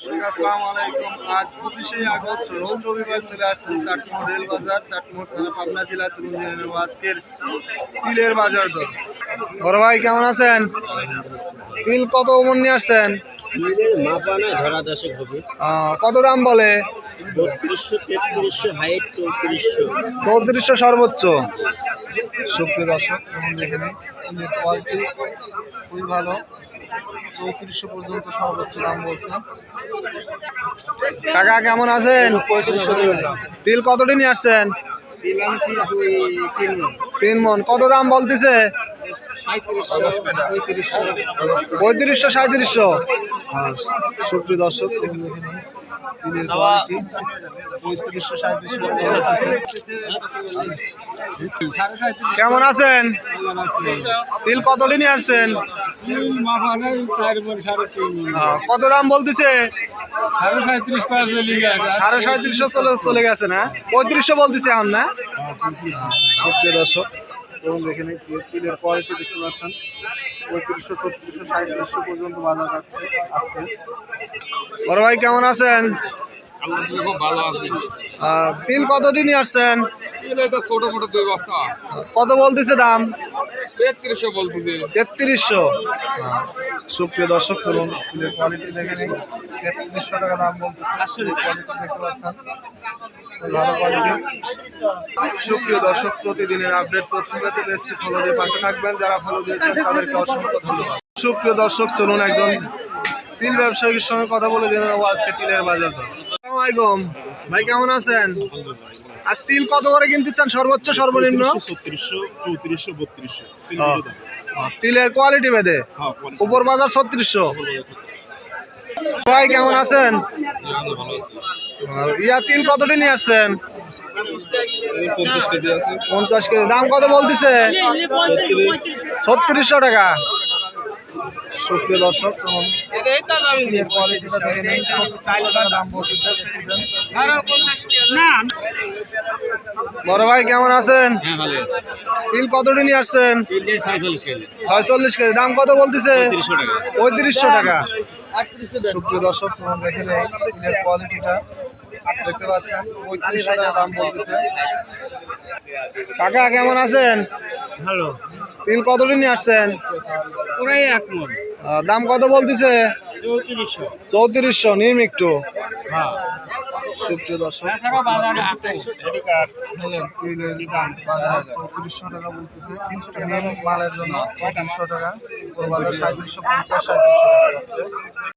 দর্শক আসসালামু আলাইকুম। আজ পঁচিশে আগস্ট রোজ রবিবার চলে আসছে চাটমোহর রেল বাজার চাটমোহর থানা পাবনা জেলা চলুন জেনে নেব আজকের তিলের বাজার দর। বড় ভাই কেমন আছেন? তিল কত মন নিয়ে আসছেন? কত দাম বলে? চৌত্রিশশো সর্বোচ্চ। সুপ্রিয় দর্শক দেখে নিন খুবই ভালো। চৌত্রিশশো পর্যন্ত সর্বোচ্চ দাম বলছে। কাকা কেমন আছেন? পঁয়ত্রিশশো তিল কতটি নিয়ে আসছেন? তিন মন। কত দাম বলতেছে? পঁয়ত্রিশশো সাঁত্রিশশো। সুপ্রিয় দর্শক তিলের কোয়ালিটি। পঁয়ত্রিশশো সাঁত্রিশশো কেমন আছেন? তিল কতটি নিয়ে আসছেন? কত দাম বলতেছে? সাড়ে সাঁত্রিশ চলে সাঁত্রিশশো চলে চলে গেছে না? পঁয়ত্রিশশো বলতেছে এখন না? সত্যি দর্শক এবং দেখে নিন তিলের কোয়ালিটি দেখতে পাচ্ছেন। পঁয়ত্রিশশো ছত্রিশশো সাঁত্রিশশো পর্যন্ত বাজার যাচ্ছে আজকে। বড় ভাই কেমন আছেন? খুব ভালো আছে। আহ, তিল কতটি নিয়ে আসছেন ছোট মোটো দুই বস্তা। কত বলতেছে দাম? তেত্রিশশো বলতেছে। তেত্রিশশো। সুপ্রিয় দর্শক চলুন তিলের কোয়ালিটি দেখে নিন তেত্রিশশো টাকা দাম বলতেছে। কোয়ালিটি দেখতে পাচ্ছেন। ভালো কোয়ালিটি সুপ্রিয় দর্শক প্রতিদিনের আপডেট তথ্য পেতে বেস্টটি ফলো দিয়ে পাশে থাকবেন। যারা ফলো দিয়েছেন তাদেরকে অসংখ্য ধন্যবাদ। সুপ্রিয় দর্শক চলুন একজন তিল ব্যবসায়ীর সঙ্গে কথা বলে জেনে নেব আজকে তিলের বাজার দর। আসসালামু আলাইকুম। ভাই কেমন আছেন? আজ তিল কত করে কিনতেছেন সর্বোচ্চ সর্বনিম্ন? তিলের কোয়ালিটি ভেদে উপর বাজার ছত্রিশশো। ভাই কেমন আছেন? ইয়া তিল কতটি নিয়ে আসছেন? পঞ্চাশ কেজি। আছে পঞ্চাশ কেজি দাম কত বলতেছে? ছত্রিশশো টাকা। দর্শক। বড় ভাই কেমন আছেন? হ্যাঁ তিল কতটি নিয়ে আসছেন? ছয়চল্লিশ কেজি। দাম কত বলতেছে? পঁয়ত্রিশশো টাকা। সুপ্রিয় দর্শক তোমরা দেখে নেই। কোয়ালিটিটা দেখতে পাচ্ছেন পঁয়ত্রিশশো টাকা দাম বলতেছে। কাকা কেমন আছেন? ভালো। তিল কতটি নিয়ে আসছেন? পুরাই এক মন। দাম কত বলতেছে? চৌত্রিশশো। চৌত্রিশশো নিম একটু। হ্যাঁ। সুপ্রিয় দর্শক চৌত্রিশশো টাকা বলতেছে। নিম মালের জন্য চৌত্রিশশো টাকা। সাঁত্রিশশো পঞ্চাশ সাঁত্রিশশো টাকা